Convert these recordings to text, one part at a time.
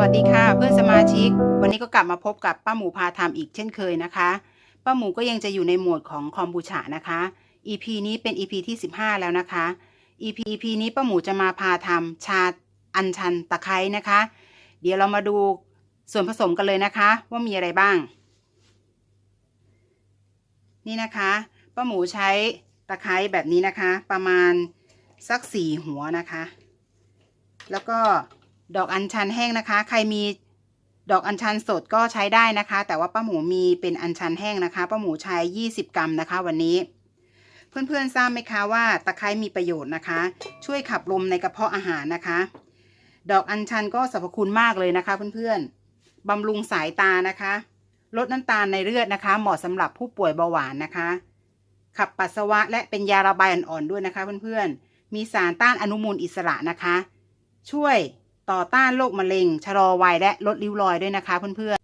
วัสดีค่ะ เพื่อนสมาชิก วันนี้ก็กลับมาพบกับป้าหมูพาทำอีกเช่นเคยนะคะ ป้าหมูก็ยังจะอยู่ในหมวดของคอมบูชานะคะ EP นี้เป็น EP ที่ 15 แล้วนะคะ EP EP นี้ป้าหมูจะมาพาทำชาอัญชันตะไคร้นะคะ เดี๋ยวเรามาดูส่วนผสมกันเลยนะคะ ว่ามีอะไรบ้าง นี่นะคะป้าหมูใช้ตะไคร้แบบนี้นะคะ ประมาณสักสี่หัวนะคะ แล้วก็ ดอกอัญชันแห้งนะคะ ใครมีดอกอัญชันสดก็ใช้ได้นะคะ แต่ว่าป้าหมูมีเป็นอัญชันแห้งนะคะป้าหมูใช้ 20 กรัมนะคะ วันนี้ เพื่อนๆทราบไหมคะว่าตะไคร้มีประโยชน์นะคะ ช่วยขับลมในกระเพาะอาหารนะคะ ดอกอัญชันก็สรรพคุณมากเลยนะคะ เพื่อนๆบำรุงสายตานะคะ ลดน้ำตาลในเลือดนะคะ เหมาะสำหรับผู้ป่วยเบาหวานนะคะ ขับปัสสาวะและเป็นยาระบายอ่อนๆด้วยนะคะ เพื่อนๆมีสารต้านอนุมูลอิสระนะคะ ช่วย ต่อต้านโรคมะเร็ง ชะลอวัยและลดริ้วรอยด้วยนะคะเพื่อน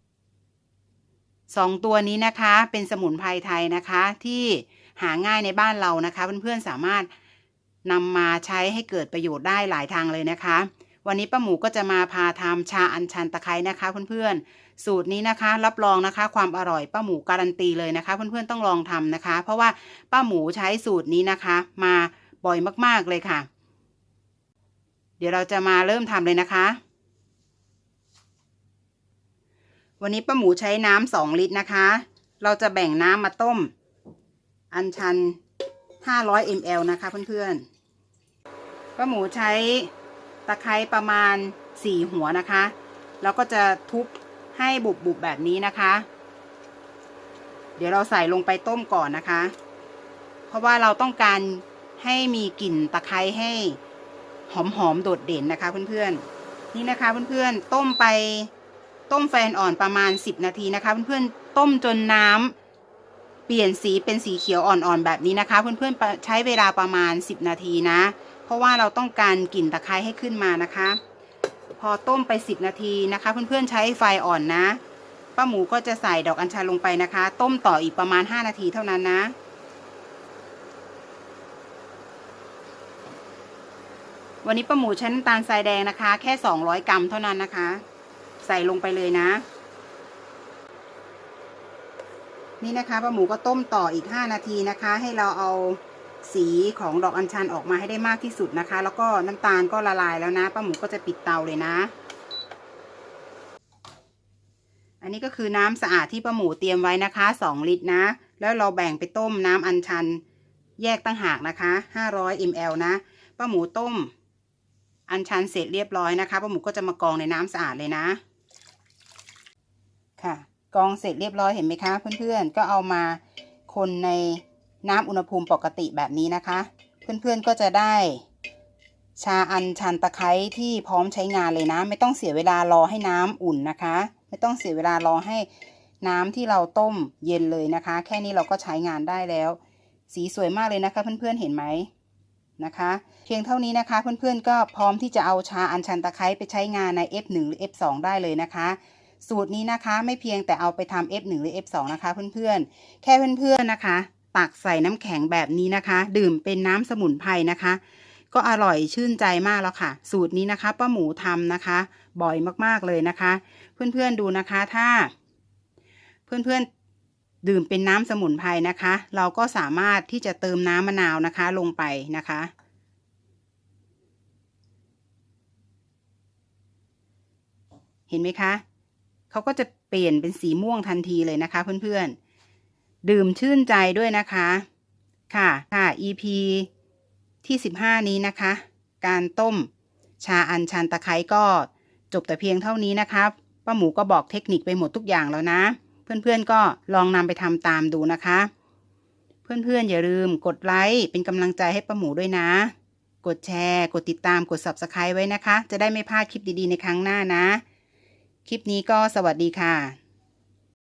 ๆสองตัวนี้นะคะเป็นสมุนไพรไทยนะคะที่หาง่ายในบ้านเรานะคะ เพื่อนๆสามารถนำมาใช้ให้เกิดประโยชน์ได้หลายทางเลยนะคะ วันนี้ป้าหมูก็จะมาพาทำชาอัญชันตะไคร้นะคะเพื่อนๆ สูตรนี้นะคะ รับรองนะคะความอร่อยป้าหมูการันตีเลยนะคะ เพื่อนๆต้องลองทำนะคะ เพราะว่าป้าหมูใช้สูตรนี้นะคะ มาบ่อยมากๆเลยค่ะ เดี๋ยวเราจะมาเริ่มทำเลยนะคะ วันนี้ป้าหมูใช้น้ำสองลิตรนะคะ เราจะแบ่งน้ำมาต้ม อัญชัน 500 ml นะคะเพื่อนๆป้าหมูใช้ตะไคร้ประมาณ 4 หัวนะคะ แล้วก็จะทุบให้บุบๆแบบนี้นะคะ เดี๋ยวเราใส่ลงไปต้มก่อนนะคะ เพราะว่าเราต้องการให้มีกลิ่นตะไคร้ให้ หอมๆโดดเด่นนะคะเพื่อนๆนี่นะคะเพื่อนๆต้มไปต้มแฟนอ่อนประมาณ 10 นาทีนะคะเพื่อนๆต้มจนน้ำเปลี่ยนสีเป็นสีเขียวอ่อนๆแบบนี้นะคะ เพื่อนๆใช้เวลาประมาณ 10 นาทีนะ เพราะว่าเราต้องการกลิ่นตะไคร้ให้ขึ้นมานะคะ พอต้มไป 10 นาทีนะคะ เพื่อนๆใช้ไฟอ่อนนะป้าหมูก็จะใส่ดอกอัญชันลงไปนะคะ ต้มต่ออีกประมาณ 5 นาทีเท่านั้นนะ วันนี้ป้าหมูใช้น้ำตาลทรายแดงนะคะ แค่200กรัมเท่านั้นนะคะ ใส่ลงไปเลยนะ นี่นะคะป้าหมูก็ต้มต่ออีก5นาทีนะคะ ให้เราเอาสีของดอกอัญชันออกมาให้ได้มากที่สุดนะคะ แล้วก็น้ำตาลก็ละลายแล้วนะป้าหมูก็จะปิดเตาเลยนะ อันนี้ก็คือน้ำสะอาดที่ป้าหมูเตรียมไว้นะคะ 2 ลิตรนะ แล้วเราแบ่งไปต้มน้ำอัญชันแยกตั้งหากนะคะ 500 ml นะป้าหมูต้ม อันชันเสร็จเรียบร้อยนะคะป้าหมูก็จะมากองในน้ำสะอาดเลยนะ ค่ะ กองเสร็จเรียบร้อยเห็นไหมคะ เพื่อนๆ ก็เอามาคนในน้ำอุณหภูมิปกติแบบนี้นะคะ เพื่อนๆก็จะได้ชาอัญชันตะไคร้ที่พร้อมใช้งานเลยนะ ไม่ต้องเสียเวลารอให้น้ำอุ่นนะคะ ไม่ต้องเสียเวลารอให้น้ำที่เราต้มเย็นเลยนะคะ แค่นี้เราก็ใช้งานได้แล้ว สีสวยมากเลยนะคะ เพื่อนๆเห็นไหม นะคะ เพียงเท่านี้นะคะเพื่อนๆก็พร้อมที่จะเอาชาอัญชันตะไคร้ไปใช้งานใน F1 หรือ F2 ได้เลยนะคะ สูตรนี้นะคะไม่เพียงแต่เอาไปทำ F1 หรือ F2 นะคะเพื่อนๆ แค่เพื่อนๆนะคะ ตักใส่น้ำแข็งแบบนี้นะคะ ดื่มเป็นน้ำสมุนไพรนะคะ ก็อร่อยชื่นใจมากแล้วค่ะ สูตรนี้นะคะป้าหมูทำนะคะ บ่อยมากๆเลยนะคะ เพื่อนๆดูนะคะถ้า เพื่อนๆ ดื่มเป็นน้ำสมุนไพรนะคะ เราก็สามารถที่จะเติมน้ำมะนาวนะคะลงไปนะคะ เห็นไหมคะเขาก็จะเปลี่ยนเป็นสีม่วงทันทีเลยนะคะ เพื่อนๆ ดื่มชื่นใจด้วยนะคะ ค่ะค่ะ EP ที่ 15 นี้นะคะ การต้มชาอัญชันตะไคร้ก็จบแต่เพียงเท่านี้นะคะป้าหมูก็บอกเทคนิคไปหมดทุกอย่างแล้วนะ เพื่อนๆก็ลองนำไปทำตามดูนะคะ เพื่อนๆอย่าลืมกดไลค์เป็นกำลังใจให้ป้าหมูด้วยนะ กดแชร์ กดติดตามกด subscribe ไว้นะคะ จะได้ไม่พลาดคลิปดีๆในครั้งหน้านะ คลิปนี้ก็สวัสดีค่ะ